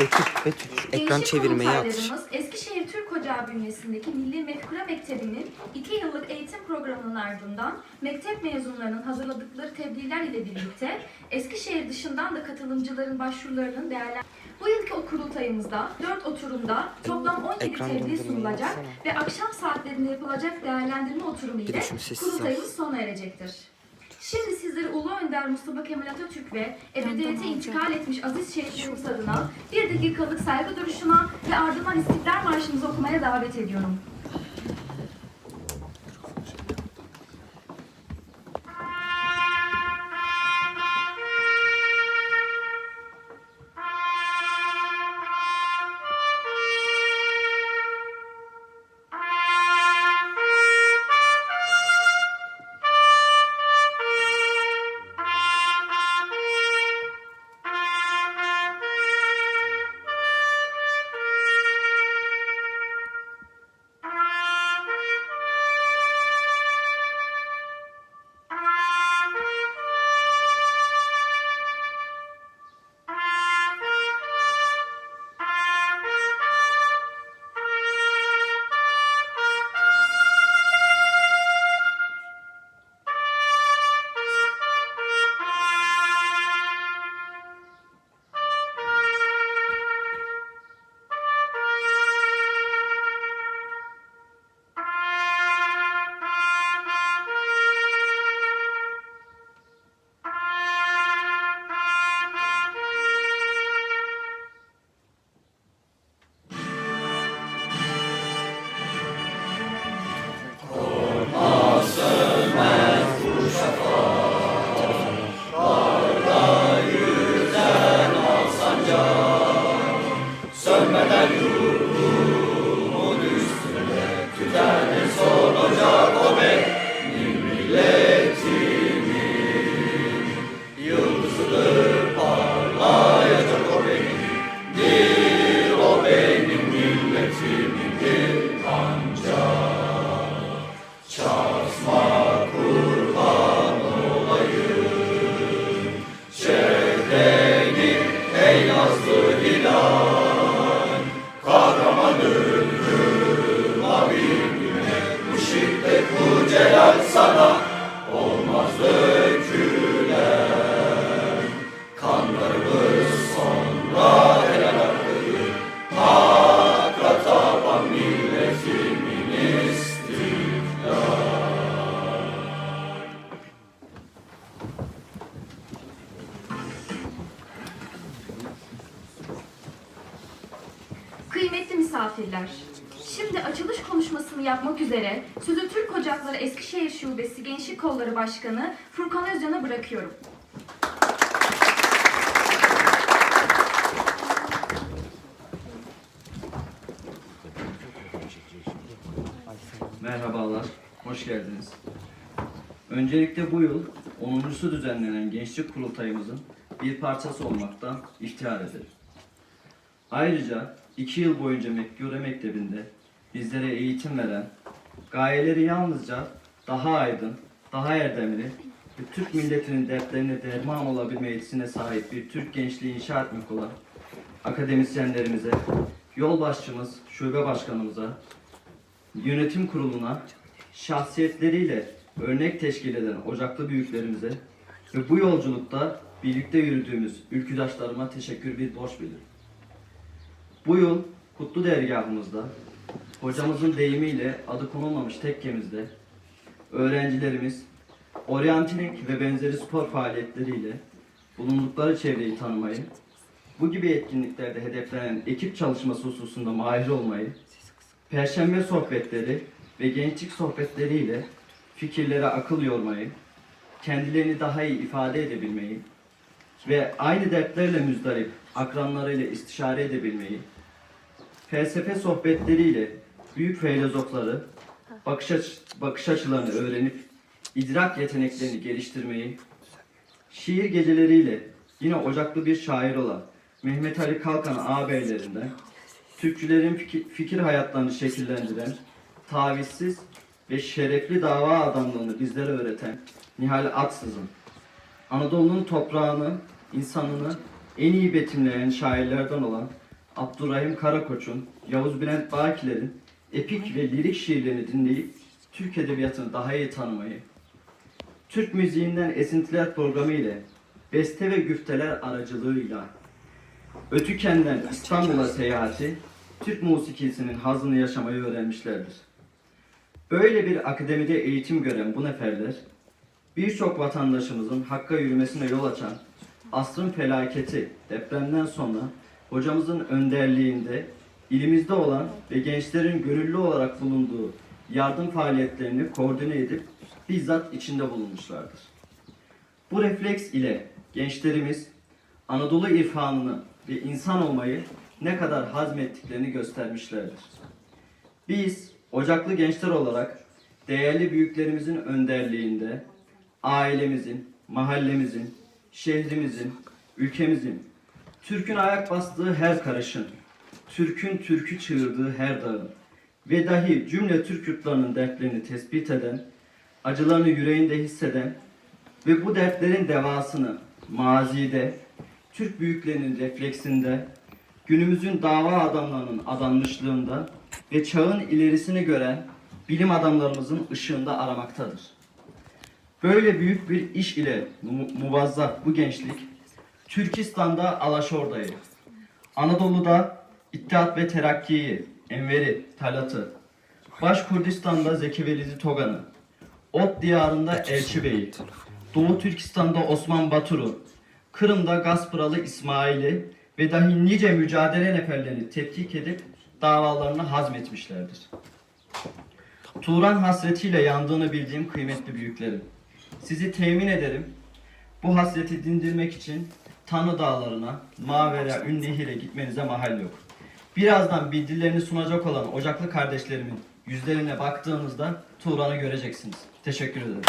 Betül, Betül ekran Gençlik çevirmeyi aç. kurultaylarımız Eskişehir Türk Ocağı bünyesindeki Milli Mefkure Mektebi'nin 2 yıllık eğitim programının ardından mektep mezunlarının hazırladıkları tebliğler ile birlikte Eskişehir dışından da katılımcıların başvurularının değerlendirilmesi. Bu yılki o kurultayımızda 4 oturumda toplam 17 Ekran tebliğ dondurmayı sunulacak ve akşam saatlerinde yapılacak değerlendirme oturumu Bir de ile şunu sessiz kurultayımız sona erecektir. Şimdi sizleri Ulu Önder Mustafa Kemal Atatürk ve ebediyete intikal etmiş aziz şehitlerimiz adına bir dakikalık saygı duruşuna ve ardından İstiklal Marşımızı okumaya davet ediyorum. çözümüdür ancak Çarpma kurban olayım. Çevreni ey nazlı hilal Kahraman ömrüm sana Olmazdı. Kıymetli misafirler, şimdi açılış konuşmasını yapmak üzere sözü Türk Ocakları Eskişehir Şubesi Gençlik Kolları Başkanı Furkan Özcan'a bırakıyorum. Merhabalar, hoş geldiniz. Öncelikle bu yıl 10.sü düzenlenen gençlik kurultayımızın bir parçası olmaktan iftihar ederim. Ayrıca iki yıl boyunca Mekkure Mektebi'nde bizlere eğitim veren, gayeleri yalnızca daha aydın, daha erdemli ve Türk milletinin dertlerine derman olabilme yetisine sahip bir Türk gençliği inşa etmek olan akademisyenlerimize, yol başçımız, şube başkanımıza, yönetim kuruluna şahsiyetleriyle örnek teşkil eden ocaklı büyüklerimize ve bu yolculukta birlikte yürüdüğümüz ülküdaşlarıma teşekkür bir borç bilirim. Bu yıl kutlu dergahımızda hocamızın deyimiyle adı konulmamış tekkemizde öğrencilerimiz oryantilik ve benzeri spor faaliyetleriyle bulundukları çevreyi tanımayı, bu gibi etkinliklerde hedeflenen ekip çalışması hususunda mahir olmayı, Perşembe sohbetleri ve gençlik sohbetleriyle fikirlere akıl yormayı, kendilerini daha iyi ifade edebilmeyi ve aynı dertlerle müzdarip akranlarıyla istişare edebilmeyi, felsefe sohbetleriyle büyük filozofları, bakış, aç- bakış açılarını öğrenip idrak yeteneklerini geliştirmeyi, şiir geceleriyle yine ocaklı bir şair olan Mehmet Ali Kalkan ağabeylerinden Türkçülerin fikir, fikir hayatlarını şekillendiren, tavizsiz ve şerefli dava adamlığını bizlere öğreten Nihal Atsız'ın, Anadolu'nun toprağını, insanını en iyi betimleyen şairlerden olan Abdurrahim Karakoç'un, Yavuz Bülent Bakiler'in epik ve lirik şiirlerini dinleyip Türk Edebiyatı'nı daha iyi tanımayı, Türk müziğinden esintiler programı ile beste ve güfteler aracılığıyla Ötüken'den İstanbul'a seyahati, Türk musikisinin hazını yaşamayı öğrenmişlerdir. Böyle bir akademide eğitim gören bu neferler, birçok vatandaşımızın hakka yürümesine yol açan asrın felaketi depremden sonra hocamızın önderliğinde ilimizde olan ve gençlerin gönüllü olarak bulunduğu yardım faaliyetlerini koordine edip bizzat içinde bulunmuşlardır. Bu refleks ile gençlerimiz Anadolu irfanını ve insan olmayı ne kadar hazmettiklerini göstermişlerdir. Biz ocaklı gençler olarak değerli büyüklerimizin önderliğinde ailemizin, mahallemizin, şehrimizin, ülkemizin, Türk'ün ayak bastığı her karışın, Türk'ün türkü çığırdığı her dağın ve dahi cümle Türk yurtlarının dertlerini tespit eden, acılarını yüreğinde hisseden ve bu dertlerin devasını mazide, Türk büyüklerinin refleksinde, günümüzün dava adamlarının adanmışlığında ve çağın ilerisini gören bilim adamlarımızın ışığında aramaktadır. Böyle büyük bir iş ile mu- muvazzaf bu gençlik, Türkistan'da Alaşorda'yı, Anadolu'da İttihat ve Terakki'yi, Enver'i, Talat'ı, Başkurdistan'da Zeki Velidi Togan'ı, Ot diyarında Elçi Bey'i, Doğu Türkistan'da Osman Batur'u, Kırım'da Gaspıralı İsmail'i ve dahi nice mücadele neferlerini tetkik edip davalarını hazmetmişlerdir. Turan hasretiyle yandığını bildiğim kıymetli büyüklerim. Sizi temin ederim. Bu hasreti dindirmek için Tanrı dağlarına, Mavera, Ünnehir'e gitmenize mahal yok. Birazdan bildirilerini sunacak olan ocaklı kardeşlerimin yüzlerine baktığınızda Turan'ı göreceksiniz. Teşekkür ederim.